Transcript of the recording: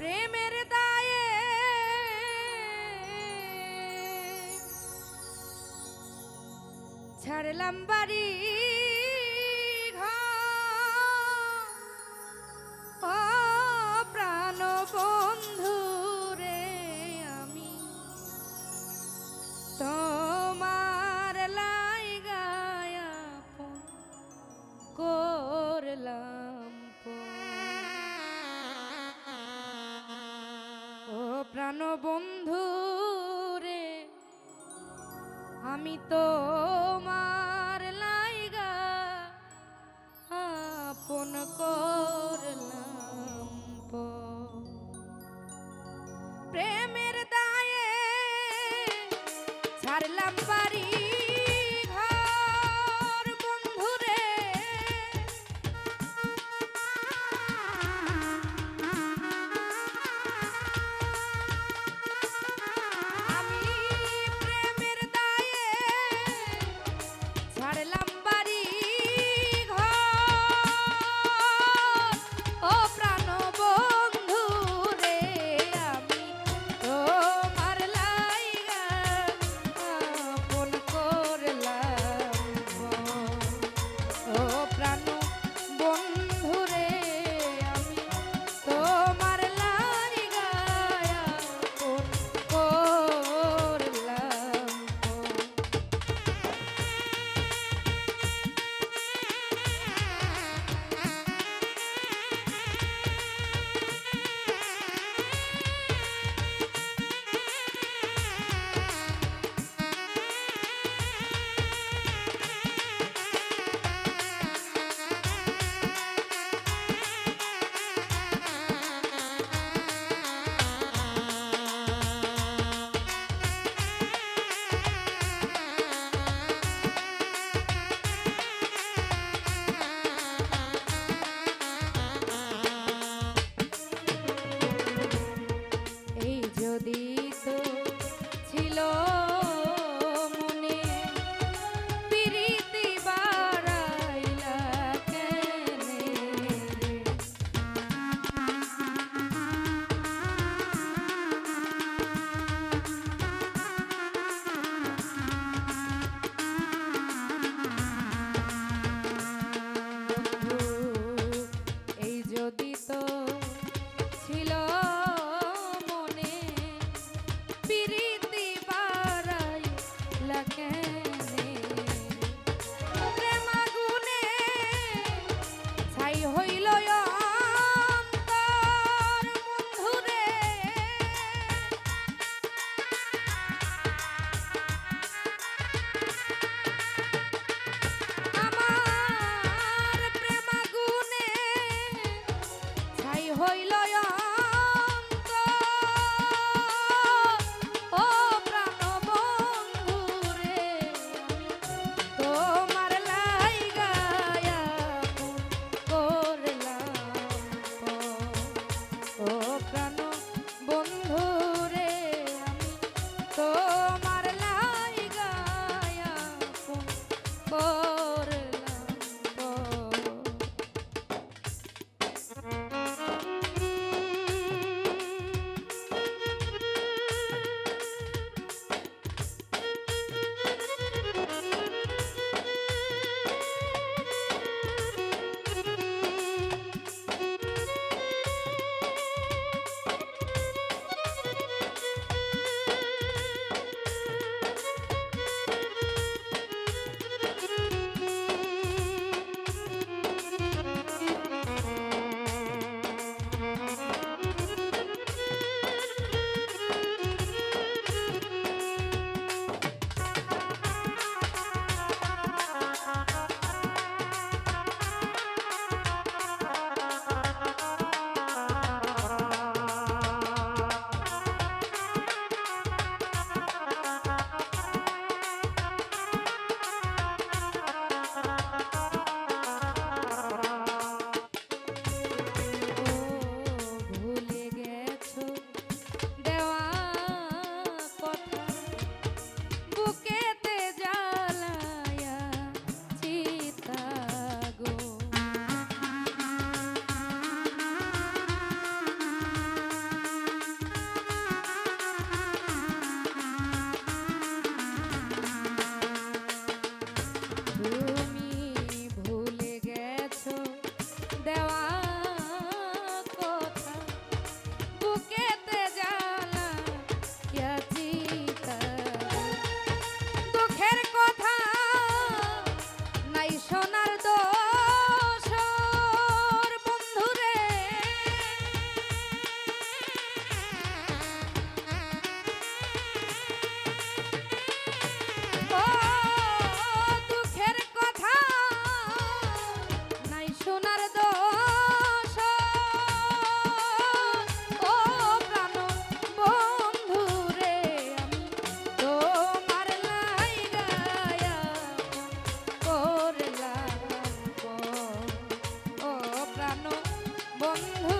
প্রেমের দায়ে। ছাড়লাম বাড়ি শোনো বন্ধু রে আমি তো মা প্রীতি বাড়াইলা কেন বন্ধু